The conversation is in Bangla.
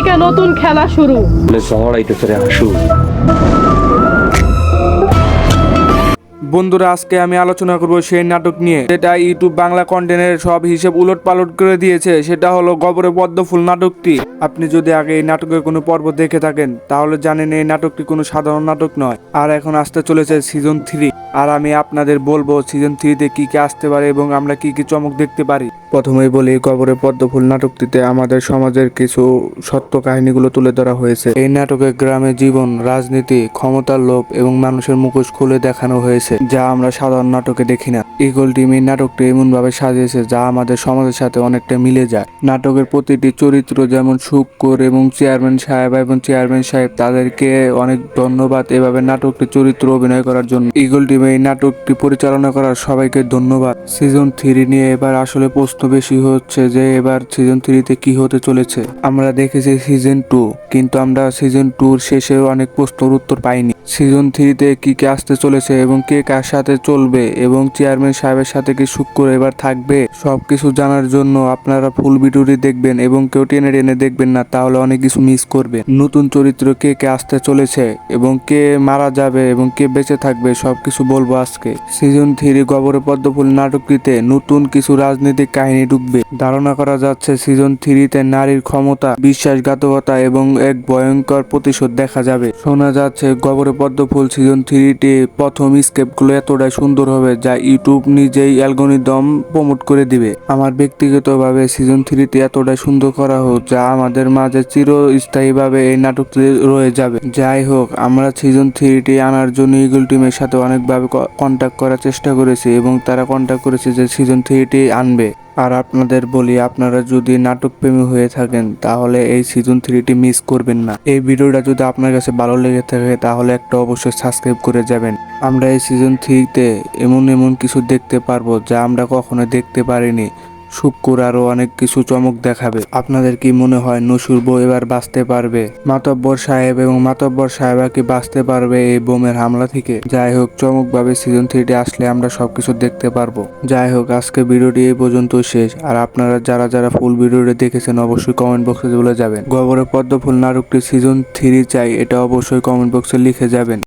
থেকে নতুন খেলা শুরু। রে হাসু বন্ধুরা, আজকে আমি আলোচনা করব সেই নাটক নিয়ে। যেটা ইউটিউব বাংলা কন্টেন্টের সব হিসেব উলট পালট করে দিয়েছে। সেটা হলো গবরে পদ্ম ফুল নাটকটি। আপনি যদি আগে এই নাটকের কোনো পর্ব দেখে থাকেন, তাহলে জানেন এই নাটকটি কোনো সাধারণ নাটক নয়। আর এখন আসতে চলেছে সিজন থ্রি আর আমি আপনাদের বলব সিজন থ্রিতে কি কি আসতে পারে এবং আমরা কি কি চমক দেখতে পারি। প্রথমেই বলি, গবরে পদ্ম ফুল নাটকটিতে আমাদের সমাজের কিছু সত্য কাহিনীগুলো তুলে ধরা হয়েছে। এই নাটকে গ্রামের জীবন, রাজনীতি, ক্ষমতার লোভ এবং মানুষের মুখোশ খুলে দেখানো হয়েছে। যা আমরা সাধারণ নাটকে দেখি না। ইগল টিম এই নাটকটি এমনভাবে সাজিয়েছে যা আমাদের সমাজের সাথে অনেকটা মিলে যায়। নাটকের প্রতিটি চরিত্র যেমন শুক্কর এবং চেয়ারম্যান সাহেব এবং চেয়ারম্যান সাহেব, তাদেরকে অনেক ধন্যবাদ এভাবে নাটকটি চরিত্র অভিনয় করার জন্য। ইগল টিম এই নাটকটি পরিচালনা করার সবাইকে ধন্যবাদ। সিজন থ্রি নিয়ে এবার আসলে প্রশ্ন বেশি হচ্ছে যে এবার সিজন থ্রিতে কি হতে চলেছে। আমরা দেখেছি সিজন টু, কিন্তু আমরা সিজন টুর শেষেও অনেক প্রশ্নের উত্তর পাইনি। সিজন থ্রিতে কি কি আসতে চলেছে এবং কে কার সাথে চলবে এবং চেয়ারম্যান সাহেবের সাথে কি শুক্র এবার থাকবে? সবকিছু জানার জন্য আপনারা ফুল ভিডিওটি দেখবেন এবং কেউ টেনে টেনে দেখবেন না, তাহলে অনেক কিছু মিস করবেন। নতুন চরিত্র কে কে আসতে চলেছে এবং কে মারা যাবে এবং কে বেঁচে থাকবে, সবকিছু বলব আজকে। সিজন থ্রি গবরে পদ্মফুল নাটকটিতে নতুন কিছু রাজনৈতিক কাহিনী ঢুকবে। ধারণা করা যাচ্ছে সিজন থ্রিতে নারীর ক্ষমতা, বিশ্বাসঘাতকতা এবং এক ভয়ঙ্কর প্রতিশোধ দেখা যাবে। শোনা যাচ্ছে গবরে পদ্মফুল সিজন থ্রিটি প্রথম স্কেপগুলো এতটাই সুন্দর হবে যা ইউটিউব নিজেই অ্যালগোনিদম প্রমোট করে দিবে। আমার ব্যক্তিগতভাবে সিজন থ্রিতে এতটাই সুন্দর করা হোক যা আমাদের মাঝে চিরস্থায়ীভাবে এই নাটকটি রয়ে যাবে। যাই হোক, আমরা সিজন থ্রিটি আনার জন্য ইগল টিমের সাথে অনেকভাবে কন্ট্যাক্ট করার চেষ্টা করেছি এবং তারা কন্ট্যাক্ট করেছে যে সিজন থ্রিটি আনবে। আর আপনাদের বলি, আপনারা যদি নাটক প্রেমী হয়ে থাকেন, তাহলে এই সিজন থ্রিটি মিস করবেন না। এই ভিডিওটা যদি আপনার কাছে ভালো লেগে থাকে, তাহলে একটা অবশ্যই সাবস্ক্রাইব করে যাবেন। আমরা এই সিজন থ্রিতে এমন এমন কিছু দেখতে পারব, যা আমরা কখনো দেখতে পারিনি। শুক্কুর আরও অনেক কিছু চমক দেখাবে। আপনাদের কি মনে হয় নসুর বউ এবার বাঁচতে পারবে? মাতব্বর সাহেব এবং মাতব্বর সাহেবা কি বাঁচতে পারবে এই বোমের হামলা থেকে? যাই হোক, চমকভাবে সিজন থ্রিটি আসলে আমরা সবকিছু দেখতে পারব। যাই হোক, আজকে ভিডিওটি এই পর্যন্ত শেষ। আর আপনারা যারা যারা ফুল ভিডিওটি দেখেছেন, অবশ্যই কমেন্ট বক্সে বলে যাবেন। গবরে পদ্ম ফুল নাটকটি সিজন থ্রি চাই, এটা অবশ্যই কমেন্ট বক্সে লিখে যাবেন।